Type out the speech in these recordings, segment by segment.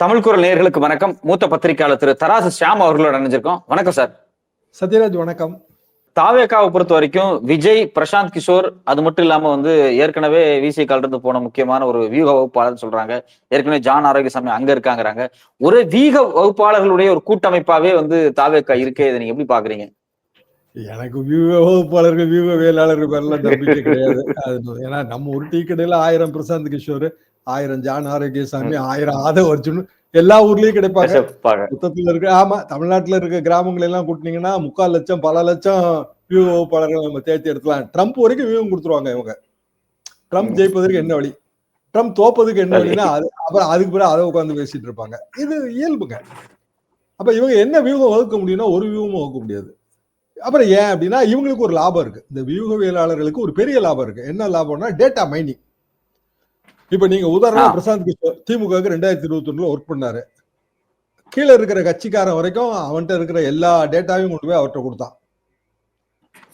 தமிழ் குரல் நேயர்களுக்கு வணக்கம். மூத்த பத்திரிகையாளர் திரு தராசு ஷியாம் அவர்களோட இணைஞ்சிருக்கோம். வணக்கம் சார். சத்யராஜ் வணக்கம். தாவேக்காவை பொறுத்த வரைக்கும் விஜய் பிரசாந்த் கிஷோர் அது மட்டும் இல்லாம வந்து ஏற்கனவே விசிகால இருந்து போன முக்கியமான ஒரு வியூக வகுப்பாளர் சொல்றாங்க. ஏற்கனவே ஜான் ஆரோக்கியசாமி அங்க இருக்காங்கிறாங்க. ஒரு வீக வகுப்பாளர்களுடைய ஒரு கூட்டமைப்பாவே வந்து தாவேக்கா இருக்கே. இதை நீங்க எப்படி பாக்குறீங்க? எனக்கு வியூக வகுப்பாளர்கள் வியூக வேளாளர்கள் நம்பிக்கை கிடையாது. ஏன்னா நம்ம ஒரு டீ கடையில ஆயிரம் பிரசாந்த் கிஷோர் ஆயிரம் ஜான் ஆரோக்கியசாமி ஆயிரம் ஆதவ அர்ஜுன் எல்லா ஊர்லயும் கிடைப்பாங்க. மொத்தத்துல இருக்க ஆமா தமிழ்நாட்டுல இருக்க கிராமங்கள் எல்லாம் கூட்டினீங்கன்னா முக்கால் லட்சம் பல லட்சம் வியூக வகுப்பாளர்கள் நம்ம தேர்த்தி எடுக்கலாம் ட்ரம்ப் வரைக்கும் வியூகம் கொடுத்துருவாங்க இவங்க. ட்ரம்ப் ஜெயிப்பதற்கு என்ன வழி? ட்ரம்ப் தோப்பதுக்கு என்ன வழின்னா அது அப்புறம் அதுக்கு பிறகு அதை உட்காந்து பேசிட்டு இருப்பாங்க. இது இயல்புங்க. அப்ப இவங்க என்ன வியூகம் வகுக்க முடியும்னா ஒரு வியூகமும் வகுக்க முடியாது. அப்புறம் ஏன் அப்படின்னா இவங்களுக்கு ஒரு லாபம் இருக்கு. இந்த வியூகவியலாளர்களுக்கு ஒரு பெரிய லாபம் இருக்கு. என்ன லாபம்னா டேட்டா மைனிங் இப்ப நீங்க உதாரணம். பிரசாந்த் கிஷோர் திமுகவுக்கு ரெண்டாயிரத்தி இருபத்தி ஒண்ணுல ஒர்க் பண்ணாரு. கீழே இருக்கிற கட்சிக்காரன் வரைக்கும் அவன்கிட்ட இருக்கிற எல்லா டேட்டாவையும் கொண்டு போய் அவர்கிட்ட கொடுத்தான்.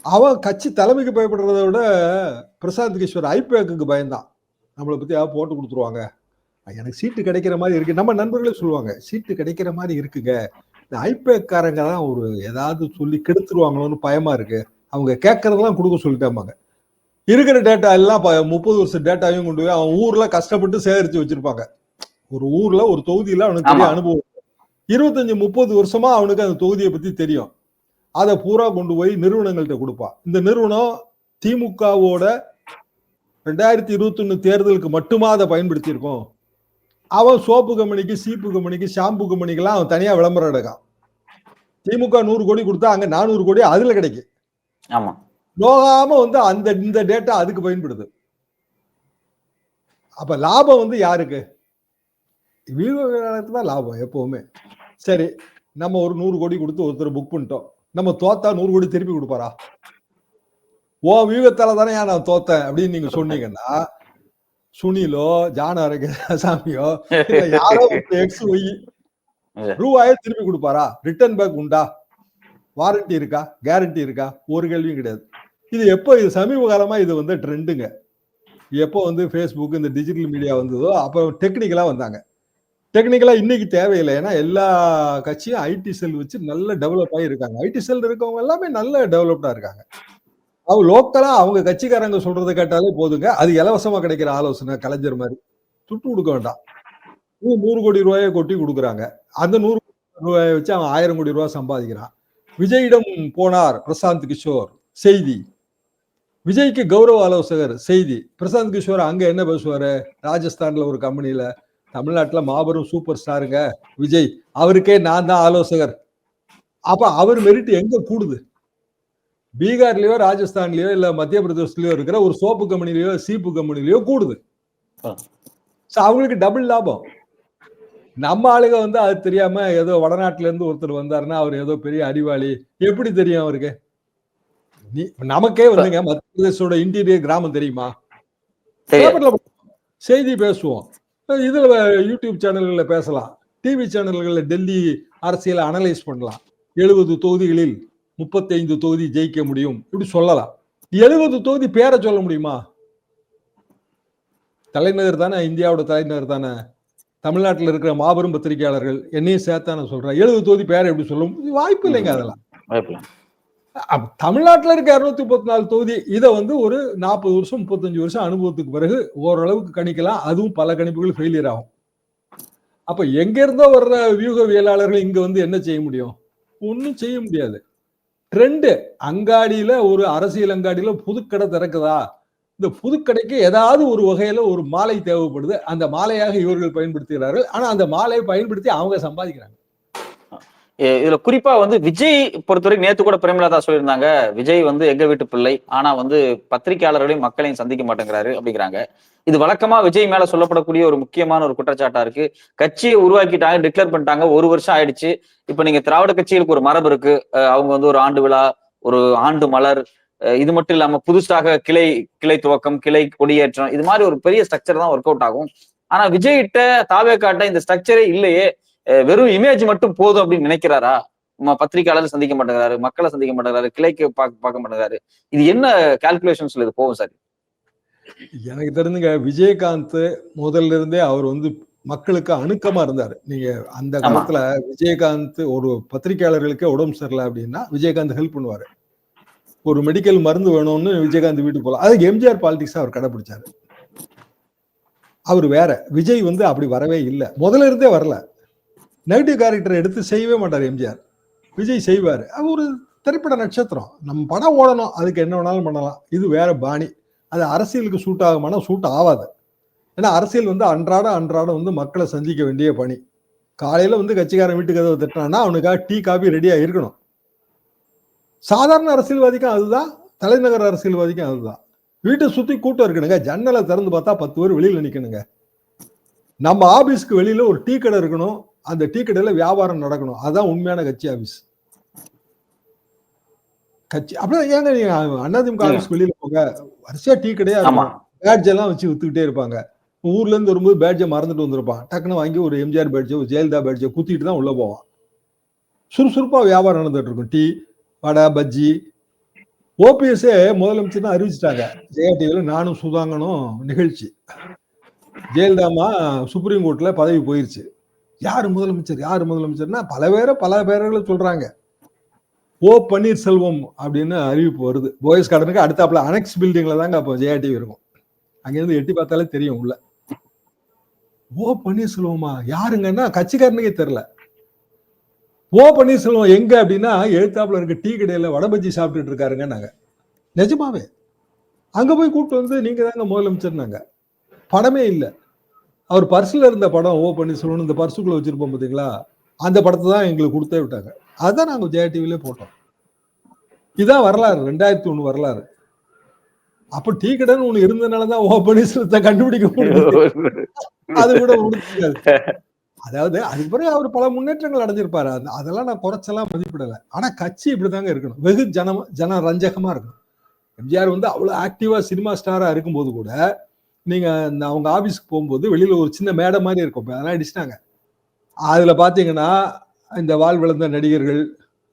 அவன் கட்சி தலைமைக்கு பயப்படுறதை விட பிரசாந்த் கிஷோர் ஐபேக்கு பயந்தான். நம்மளை பத்தி யாராவது போட்டு கொடுத்துருவாங்க. எனக்கு சீட்டு கிடைக்கிற மாதிரி இருக்கு. நம்ம நண்பர்களே சொல்லுவாங்க சீட்டு கிடைக்கிற மாதிரி இருக்குங்க. இந்த ஐபேக்காரங்க தான் ஒரு ஏதாவது சொல்லி கெடுத்துருவாங்களோன்னு பயமா இருக்கு. அவங்க கேட்கறதெல்லாம் கொடுக்க சொல்லிட்டாமாங்க இருக்கிற டேட்டா எல்லாம் முப்பது வருஷம் டேட்டாவையும் கொண்டு போய் அவன் ஊர்ல கஷ்டப்பட்டு சேகரிச்சு வச்சிருப்பாங்க. ஒரு ஊர்ல ஒரு தொகுதியில அவனுக்கு பெரிய. அனுபவம். இருபத்தஞ்சு முப்பது வருஷமா அவனுக்கு அந்த தொகுதியை பத்தி தெரியும். அதை பூரா கொண்டு போய் நிறுவனங்கள்ட்ட கொடுப்பான். இந்த நிறுவனம் திமுகவோட ரெண்டாயிரத்தி இருபத்தி தேர்தலுக்கு மட்டுமா அதை பயன்படுத்தி இருக்கோம் அவன் சோப்பு கம்பெனிக்கு சீப்பு கம்பெனிக்கு ஷாம்பு கம்பெனிக்கெல்லாம் அவன் தனியா விளம்பரம் எடுக்கான். திமுக நூறு கோடி கொடுத்தா அங்க நானூறு கோடி அதுல கிடைக்கும். ஆமா. போகாம வந்து அந்த இந்த டேட்டா அதுக்கு பயன்படுது. அப்ப லாபம் வந்து யாருக்கு? வியூகங்களுக்கு தான் லாபம் எப்பவுமே. சரி நம்ம ஒரு நூறு கோடி கொடுத்து ஒருத்தர் புக் பண்ணிட்டோம். நம்ம தோத்தா நூறு கோடி திருப்பி கொடுப்பாரா? ஓ வியூகத்தால தானே நான் தோத்தேன் அப்படின்னு நீங்க சொன்னீங்கன்னா சுனிலோ ஜான சாமியோ யாரோ எக்ஸ் ஒய் ரூபாயை திருப்பி கொடுப்பாரா? ரிட்டர்ன் பேக் உண்டா? வாரண்டி இருக்கா? கேரண்டி இருக்கா? ஒரு கேள்வியும் கிடையாது. இது எப்போ இது சமீப காலமாக இது வந்து ட்ரெண்டுங்க. எப்போ வந்து ஃபேஸ்புக் இந்த டிஜிட்டல் மீடியா வந்ததோ அப்போ டெக்னிக்கலாக வந்தாங்க. டெக்னிக்கலாக இன்னைக்கு தேவையில்லை. ஏன்னா எல்லா கட்சியும் ஐடி செல் வச்சு நல்ல டெவலப் ஆகி இருக்காங்க. ஐடி செல் இருக்கவங்க எல்லாமே நல்ல டெவலப்டாக இருக்காங்க. அவங்க லோக்கலாக அவங்க கட்சிக்காரங்க சொல்றதை கேட்டாலே போதுங்க. அது இலவசமாக கிடைக்கிற ஆலோசனை கலைஞர் மாதிரி. சுட்டு கொடுக்க வேண்டாம். இது நூறு கோடி ரூபாயை கொட்டி கொடுக்குறாங்க. அந்த நூறு கோடி ரூபாயை வச்சு அவன் ஆயிரம் கோடி ரூபாய் சம்பாதிக்கிறான். விஜயிடம் போனார் பிரசாந்த் கிஷோர் செய்தி. விஜய்க்கு கௌரவ ஆலோசகர் செய்தி. பிரசாந்த் கிஷோர் அங்க என்ன பேசுவாரு? ராஜஸ்தான்ல ஒரு கம்பெனில. தமிழ்நாட்டுல மாபெரும் சூப்பர் ஸ்டாருங்க விஜய். அவருக்கே நான் தான் ஆலோசகர். அப்ப அவர் மெரிட் எங்க கூடுது? பீகார்லயோ ராஜஸ்தான்லயோ இல்ல மத்திய பிரதேசலயோ இருக்கிற ஒரு சோப்பு கம்பெனிலயோ சீப்பு கம்பெனிலயோ கூடுது. அவங்களுக்கு டபுள் லாபம். நம்ம ஆளுங்க வந்து அது தெரியாம ஏதோ வடநாட்டுல இருந்து ஒருத்தர் வந்தாருன்னா அவர் ஏதோ பெரிய அறிவாளி. எப்படி தெரியும் அவருக்கு? நீ நமக்கே வந்துங்க மத்திய பிரதேசோட இன்டீரியர் கிராமம் தெரியுமா? செய்தி பேசுவோம். இதுல யூடியூப் சேனல்கள்ல பேசலாம். டிவி சேனல்கள்ல டெல்லி அரசியலை அனலைஸ் பண்ணலாம். எழுபது தொகுதிகளில் முப்பத்தைந்து தொகுதி ஜெயிக்க முடியும். இப்படி சொல்லலாம். எழுபது தொகுதி பேரை சொல்ல முடியுமா? தலைநகர் தானே இந்தியாவோட தலைநகர் தானே. தமிழ்நாட்டில் இருக்கிற மாபெரும் பத்திரிகையாளர்கள் என்னையும் சேர்த்தா நான் சொல்றேன். எழுபது தொகுதி பேரை எப்படி சொல்ல முடியும்? வாய்ப்பு இல்லைங்க அதெல்லாம். தமிழ்நாட்டில் இருக்க இரநூத்தி முப்பத்தி நாலு தொகுதி இதை வந்து ஒரு நாற்பது வருஷம் முப்பத்தஞ்சு வருஷம் அனுபவத்துக்கு பிறகு ஓரளவுக்கு கணிக்கலாம். அதுவும் பல கணிப்புகள் ஃபெயிலியர் ஆகும். அப்ப எங்க இருந்தோ வர்ற வியூகவியலாளர்கள் இங்க வந்து என்ன செய்ய முடியும்? ஒன்றும் செய்ய முடியாது. ட்ரெண்டு அங்காடியில ஒரு அரசியல் அங்காடியில புதுக்கடை திறக்குதா? இந்த புதுக்கடைக்கு ஏதாவது ஒரு வகையில ஒரு மாலை தேவைப்படுது. அந்த மாலையாக இவர்கள் பயன்படுத்துகிறார்கள். ஆனா அந்த மாலையை பயன்படுத்தி அவங்க சம்பாதிக்கிறாங்க. இதுல குறிப்பா வந்து விஜய் பொறுத்தவரைக்கும் நேத்து கூட பிரேமலதா சொல்லியிருந்தாங்க விஜய் வந்து எங்க வீட்டு பிள்ளை ஆனா வந்து பத்திரிகையாளர்களையும் மக்களையும் சந்திக்க மாட்டேங்கிறாரு அப்படிங்கிறாங்க. இது வழக்கமா விஜய் மேல சொல்லப்படக்கூடிய ஒரு முக்கியமான ஒரு குற்றச்சாட்டா இருக்கு. கட்சியை உருவாக்கிட்டாங்க டிக்ளேர் பண்ணிட்டாங்க ஒரு வருஷம் ஆயிடுச்சு. இப்ப நீங்க திராவிட கட்சிகளுக்கு ஒரு மரபு இருக்கு. அவங்க வந்து ஒரு ஆண்டு விழா ஒரு ஆண்டு மலர் இது மட்டும் இல்லாம புதுசாக கிளை கிளை துவக்கம் கிளை கொடியேற்றம் இது மாதிரி ஒரு பெரிய ஸ்ட்ரக்சர் தான் ஒர்க் அவுட் ஆகும். ஆனா விஜய்கிட்ட தாவே காட்ட இந்த ஸ்ட்ரக்சரே இல்லையே. வெறும் இமேஜ் மட்டும் போதும் அப்படின்னு நினைக்கிறாரா? பத்திரிக்கையாளர் சந்திக்க மாட்டேங்கிறாரு மக்களை சந்திக்க மாட்டேங்கிறாரு கிளைக்கு பார்க்க பார்க்க மாட்டேங்கிறாரு. இது என்ன கால்குலேஷன்ஸ்ல இது போகும் சார். எனக்கு தெரிஞ்சுங்க விஜயகாந்த் முதல்ல இருந்தே அவர் வந்து மக்களுக்கு அணுக்கமா இருந்தாரு. நீங்க அந்த. காலத்துல விஜயகாந்த் ஒரு பத்திரிகையாளர்களுக்கே உடம்பு சரியில்லை அப்படின்னா விஜயகாந்த் ஹெல்ப் பண்ணுவாரு. ஒரு மெடிக்கல் மருந்து வேணும்னு விஜயகாந்த் வீட்டுக்கு போகலாம் அது எம்ஜிஆர் பாலிடிக்ஸ் அவர் கடைபிடிச்சாரு. அவர் வேற. விஜய் வந்து அப்படி வரவே இல்லை. முதல்ல இருந்தே வரல. நெகட்டிவ் கேரக்டர் எடுத்து செய்யவே மாட்டார் எம்ஜிஆர். விஜய் செய்வார். அவர் ஒரு திரைப்பட நட்சத்திரம். நம்ம படம் ஓடணும். அதுக்கு என்ன வேணாலும் பண்ணலாம். இது வேற பாணி. அது அரசியலுக்கு சூட் ஆகுமானா சூட் ஆகாது. ஏன்னா அரசியல் வந்து அன்றாட அன்றாடம் வந்து மக்களை சந்திக்க வேண்டிய பணி. காலையில் வந்து கட்சிக்காரன் வீட்டுக்கு கதவை திட்டினான்னா அவனுக்காக டீ காபி ரெடியாக இருக்கணும். சாதாரண அரசியல்வாதிக்கும் அதுதான். தலைநகர் அரசியல்வாதிக்கும் அதுதான். வீட்டை சுற்றி கூட்டம் இருக்கணுங்க. ஜன்னலை திறந்து பார்த்தா பத்து பேர் வெளியில் நிற்கணுங்க நம்ம ஆபீஸ்க்கு வெளியில் ஒரு டீ கடை இருக்கணும். அந்த டீ கடையில வியாபாரம் நடக்கணும். அதான் உண்மையான கட்சி ஆபீஸ். கட்சி அப்படிதான் ஏங்க நீங்க அதிமுக ஆபீஸ் வெளியில போங்க. வரிசையா டீ கடையா பேட்ஜ் எல்லாம் வச்சு வித்துக்கிட்டே இருப்பாங்க. ஊர்ல இருந்து வரும்போது பேட்ஜை மறந்துட்டு வந்திருப்பான். டக்குன்னு வாங்கி ஒரு எம்ஜிஆர் பேட்ஜோ ஜெயலலிதா பேட்ஜோ குத்திட்டு தான் உள்ள போவான். சுறுசுறுப்பா வியாபாரம் நடந்துட்டு இருக்கும். டீ வடை பஜ்ஜி. ஓபிஎஸ்ஏ முதலமைச்சர் தான் அறிவிச்சிட்டாங்க. ஜெயா நானும் சுதாங்கனும் நிகழ்ச்சி. ஜெயலலிதாமா சுப்ரீம் கோர்ட்ல பதவி போயிருச்சு. யார் முதலமைச்சர் யார் முதலமைச்சர்னா பல பேரை பல பேர்களை சொல்றாங்க. ஓ பன்னீர்செல்வம் அப்படின்னு அறிவிப்பு வருது. போயஸ் கார்டனுக்கு அடுத்தாப்புல அனெக்ஸ் பில்டிங்ல தாங்க அப்போ ஜெயா இருக்கும். அங்கிருந்து எட்டி பார்த்தாலே தெரியும் உள்ள. ஓ பன்னீர்செல்வமா? யாருங்கன்னா கட்சிக்காரனுக்கே தெரில ஓ பன்னீர்செல்வம் எங்க அப்படின்னா எழுத்தாப்புல இருக்க டீ கடையில வடபஜ்ஜி சாப்பிட்டுட்டு இருக்காருங்க நாங்க. நிஜமாவே. அங்க போய் கூப்பிட்டு வந்து நீங்க தாங்க முதலமைச்சர்னாங்க. படமே இல்லை. அவர் பர்ஸ்ல இருந்த படம் ஓ பன்னீர்செல்வம் இந்த பர்சுக்குள்ள வச்சிருப்போம் பார்த்தீங்களா அந்த படத்தை தான் எங்களுக்கு கொடுத்தே விட்டாங்க. அதான் நாங்க ஜெயா டிவிலே போட்டோம். இதுதான் வரலாறு. ரெண்டாயிரத்தி ஒண்ணு வரலாறு. அப்ப டீ கடைன்னு ஒண்ணு இருந்ததுனாலதான் ஓ பன்னீர்செல்வத்தை கண்டுபிடிக்க முடியும் அது கூட முடிச்சுக்காது அதாவது அதுக்கு பிறகு அவர் பல முன்னேற்றங்கள் அடைஞ்சிருப்பாரு. அதெல்லாம் நான் குறைச்செல்லாம் மதிப்பிடல. ஆனா கட்சி இப்படிதாங்க இருக்கணும். வெகு ஜன ஜன ரஞ்சகமா இருக்கணும். எம்ஜிஆர் வந்து அவ்வளவு ஆக்டிவா சினிமா ஸ்டாரா இருக்கும்போது கூட நீங்க அவங்க ஆபீஸ்க்கு போகும்போது வெளியில ஒரு சின்ன மேடை மாதிரி இருக்கும். இப்போ அதெல்லாம் அடிச்சிட்டாங்க அதுல பாத்தீங்கன்னா இந்த வாழ் விழுந்த நடிகர்கள்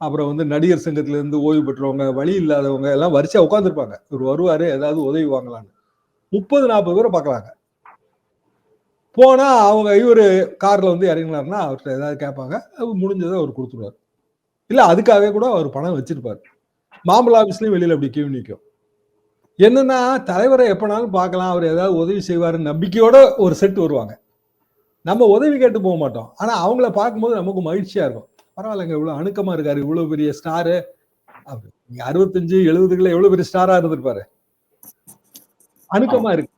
அப்புறம் வந்து நடிகர் சங்கத்துல இருந்து ஓய்வு பெற்றவங்க வழி இல்லாதவங்க எல்லாம் வரிசையா உட்காந்துருப்பாங்க இவர் வருவாரு ஏதாவது உதவி வாங்கலான்னு. முப்பது நாற்பது பேரை பார்க்கலாங்க போனா அவங்க இவரு கார்ல வந்து இறங்கினார்னா அவர்கிட்ட ஏதாவது கேட்பாங்க. அவர் முடிஞ்சதை அவர் கொடுத்துருவாரு. இல்லை அதுக்காகவே கூட அவர் பணம் வச்சிருப்பார். மாம்பழ ஆபீஸ்லயும் வெளியில் அப்படி கியூ நிற்கும் என்னன்னா தலைவரை எப்போனாலும் பார்க்கலாம் அவர் ஏதாவது உதவி செய்வாருன்னு நம்பிக்கையோட ஒரு செட் வருவாங்க. நம்ம உதவி கேட்டு போக மாட்டோம். ஆனா அவங்கள பார்க்கும்போது நமக்கு மகிழ்ச்சியா இருக்கும். பரவாயில்லைங்க இவ்வளவு அணுக்கமாக இருக்காரு இவ்வளோ பெரிய ஸ்டாரு நீங்க அறுபத்தஞ்சு எழுபதுக்குள்ள எவ்வளோ பெரிய ஸ்டாரா இருந்திருப்பாரு. அணுக்கமா இருக்கு.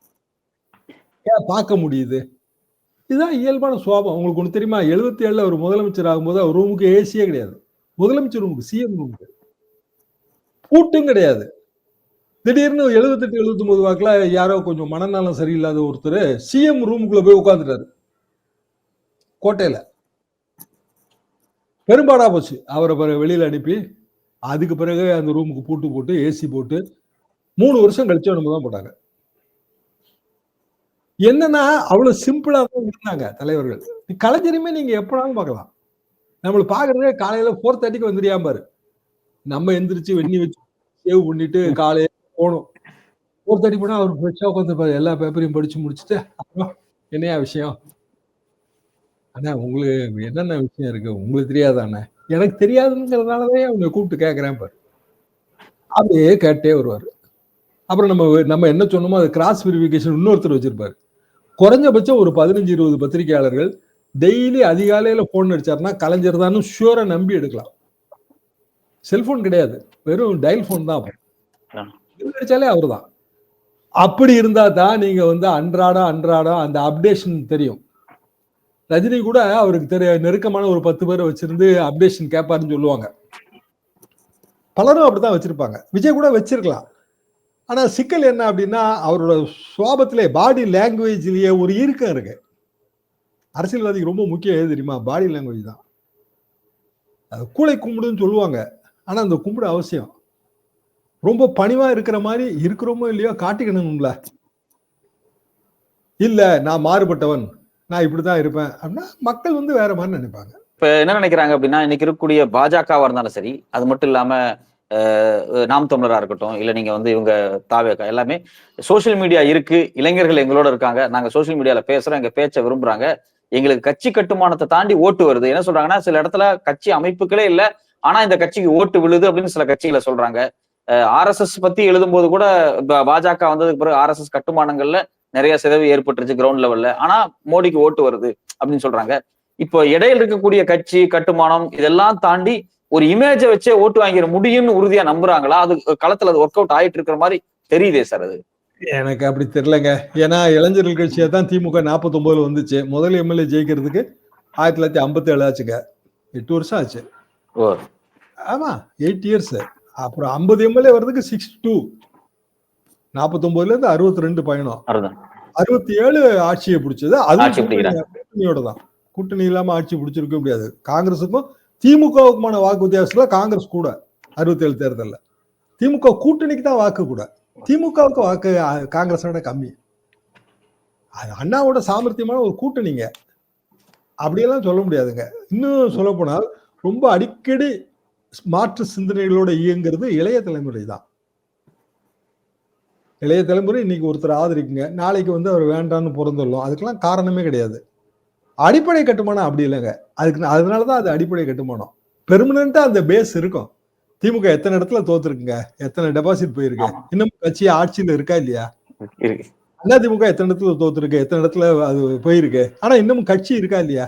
ஏன் பார்க்க முடியுது? இதுதான் இயல்பான சுவாபம் உங்களுக்கு ஒன்று தெரியுமா? எழுபத்தி ஏழுல அவர் முதலமைச்சர் ஆகும்போது அவர் ரூமுக்கு ஏசியே கிடையாது. முதலமைச்சர் ரூமுக்கு சிஎம் ரூமுக்கு பூட்டும் கிடையாது. திடீர்னு எழுபத்தெட்டு எழுபத்தி ஒன்பது வாக்குல யாரோ கொஞ்சம் மனநலம் சரியில்லாத ஒருத்தர் சிஎம் ரூமுக்குள்ள போய் உட்காந்துட்டாரு கோட்டையில. பெரும்பாடா போச்சு. அவரை பிறகு வெளியில அனுப்பி அதுக்கு பிறகு அந்த ரூமுக்கு பூட்டு போட்டு ஏசி போட்டு மூணு வருஷம் கழிச்சு நம்ம தான் போட்டாங்க. என்னன்னா அவ்வளவு சிம்பிளா தான் இருந்தாங்க தலைவர்கள். கலைஞருமே நீங்க எப்படாலும் பார்க்கலாம். நம்மளை பாக்குறதே காலையில ஃபோர் தேர்ட்டிக்கு வந்துடியா பாரு நம்ம எந்திரிச்சு வெண்ணி வச்சு சேவ் பண்ணிட்டு காலையில போகணும் ஃபோர் தேர்ட்டி போனா அவர் ஃப்ரெஷ்ஷாக உட்காந்துருப்பாரு எல்லா பேப்பரையும் படிச்சு முடிச்சுட்டு அப்புறம் என்னையா விஷயம்? அண்ணா உங்களுக்கு என்னென்ன விஷயம் இருக்கு? உங்களுக்கு தெரியாதாண்ணே எனக்கு தெரியாதுங்கிறதுனாலதான் அவங்க கூப்பிட்டு கேட்குறேன் பாரு. அப்படியே கேட்டே வருவாரு. அப்புறம் நம்ம நம்ம என்ன சொன்னோமோ அது கிராஸ் வெரிஃபிகேஷன் இன்னொருத்தர் வச்சிருப்பாரு. குறைஞ்சபட்சம் ஒரு பதினஞ்சு இருபது பத்திரிகையாளர்கள் டெய்லி அதிகாலையில போன் அடிச்சாருன்னா கலைஞர் தான் ஷூரா நம்பி எடுக்கலாம். செல்போன் கிடையாது. வெறும் டைல் ஃபோன் தான் அடிச்சாலே அவர் தான் அப்படி இருந்தா தான் நீங்க வந்து அன்றாடம் அன்றாடம் அந்த அப்டேஷன் தெரியும். ரஜினி கூட அவருக்கு தெரிய நெருக்கமான ஒரு பத்து பேரை வச்சிருந்து அப்டேஷன் கேட்பாருன்னு சொல்லுவாங்க. பலரும் அப்படிதான் வச்சிருப்பாங்க. விஜய் கூட வச்சிருக்கலாம். ஆனா சிக்கல் என்ன அப்படின்னா அவரோட சுவாபத்திலே பாடி லாங்குவேஜ்லயே ஒரு ஈர்க்கம் இருக்கு. அரசியல்வாதிக்கு ரொம்ப முக்கியம் எது தெரியுமா? பாடி லாங்குவேஜ் தான். அது கூளை கும்பிடுன்னு சொல்லுவாங்க. ஆனா அந்த கும்பிடு அவசியம். ரொம்ப பணிவா இருக்கிற மாதிரி இருக்கிறோமோ இல்லையோ காட்டிக்கணும்ல. இல்ல நான் மாறுபட்டவன் நான் இப்படிதான் இருப்பேன் அப்படின்னா மக்கள் வந்து வேற மாதிரி நினைப்பாங்க. இப்ப என்ன நினைக்கிறாங்க அப்படின்னா இன்னைக்கு இருக்கக்கூடிய பாஜகவா இருந்தாலும் சரி அது மட்டும் இல்லாம நாம் தமிழரா இருக்கட்டும் இல்ல நீங்க வந்து இவங்க தாவேக்கா எல்லாமே சோஷியல் மீடியா இருக்கு இளைஞர்கள் எங்களோட இருக்காங்க நாங்க சோஷியல் மீடியால பேசுறோம் எங்க பேச்சை விரும்புறாங்க எங்களுக்கு கட்சி கட்டுமானத்தை தாண்டி ஓட்டு வருது. என்ன சொல்றாங்கன்னா சில இடத்துல கட்சி அமைப்புகளே இல்ல ஆனா இந்த கட்சிக்கு ஓட்டு விழுது அப்படின்னு சில கட்சிகளை சொல்றாங்க. ஆர்எஸ்எஸ் பத்தி எழுதும்போது கூட பாஜக வந்ததுக்கு பிறகு ஆர்எஸ்எஸ் கட்டுமானங்கள்ல நிறைய சிதைவு ஏற்பட்டுருச்சு கிரவுண்ட் லெவல்ல ஆனா மோடிக்கு ஓட்டு வருது அப்படின்னு சொல்றாங்க. இப்போ இடையில இருக்கக்கூடிய கட்சி கட்டுமானம் இதெல்லாம் தாண்டி ஒரு இமேஜை வச்சே ஓட்டு வாங்கிட முடியும்னு உறுதியா நம்புறாங்களா? அது களத்துல அது ஒர்க் அவுட் ஆயிட்டு இருக்கிற மாதிரி தெரியுதே சார் அது. எனக்கு அப்படி தெரியலங்க. ஏன்னா இளைஞர்கள் கட்சியா தான் திமுக 49 வந்துச்சு. முதல் எம்எல்ஏ ஜெயிக்கிறதுக்கு ஆயிரத்தி தொள்ளாயிரத்தி ஐம்பத்தி ஏழு ஆச்சுங்க. எட்டு வருஷம் ஆச்சு. ஓ. ஆமா எயிட் இயர்ஸ் அப்புறம் ஐம்பது எம்எல்ஏ வர்றதுக்கு சிக்ஸ் டூ நாற்பத்தொன்பதுல இருந்து அறுபத்தி ரெண்டு பயணம். அறுபத்தி ஏழு ஆட்சியை பிடிச்சது. அது. கூட்டணியோட தான். கூட்டணி இல்லாம ஆட்சி பிடிச்சிருக்க முடியாது. காங்கிரஸுக்கும் திமுகவுக்குமான வாக்கு வித்தியாசத்துல காங்கிரஸ் கூட அறுபத்தி ஏழு தேர்தல்ல. திமுக கூட்டணிக்கு தான் வாக்கு கூட. திமுகவுக்கு வாக்கு காங்கிரஸோட கம்மி. அது அண்ணாவோட சாமர்த்தியமான ஒரு கூட்டணிங்க. அப்படியெல்லாம் சொல்ல முடியாதுங்க. இன்னும் சொல்ல போனால் ரொம்ப அடிக்கடி மாற்று சிந்தனைகளோட இயங்குறது இளைய தலைமுறை தான். இளைய தலைமுறை இன்னைக்கு ஒருத்தர் ஆதரிக்குங்க. நாளைக்கு வந்து அவர் வேண்டான்னு பிறந்துடலாம் அதுக்கெல்லாம் காரணமே கிடையாது. அடிப்படை கட்டுமானம் அப்படி இல்லைங்க. அதுக்கு அதனாலதான் அது அடிப்படை கட்டுமானம். பெர்மனண்டா அந்த பேஸ் இருக்கும். திமுக எத்தனை இடத்துல தோத்துருக்குங்க? எத்தனை டெபாசிட் போயிருக்கு. இன்னும் கட்சி ஆட்சியில இருக்கா இல்லையா? திமுக எத்தனை இடத்துல தோத்துருக்கு? எத்தனை இடத்துல அது போயிருக்கு? ஆனா இன்னும் கட்சி இருக்கா இல்லையா?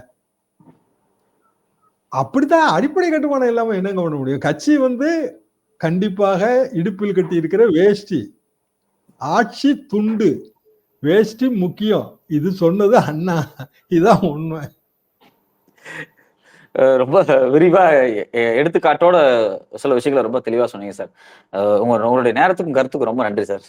அப்படித்தான் அடிப்படை கட்டுமானம் இல்லாம என்னங்க பண்ண முடியும்? கட்சி வந்து கண்டிப்பாக இடுப்பில் கட்டி இருக்கிற வேஷ்டி. ஆட்சி துண்டு. வேஷ்டி முக்கியம். இது சொன்னது அண்ணா. இதுதான் உண்மை. ரொம்ப விரிவா எடுத்துக்காட்டோட சில விஷயங்களை ரொம்ப தெளிவா சொன்னீங்க சார். உங்க உங்களுடைய நேரத்துக்கும் கருத்துக்கும் ரொம்ப நன்றி சார்.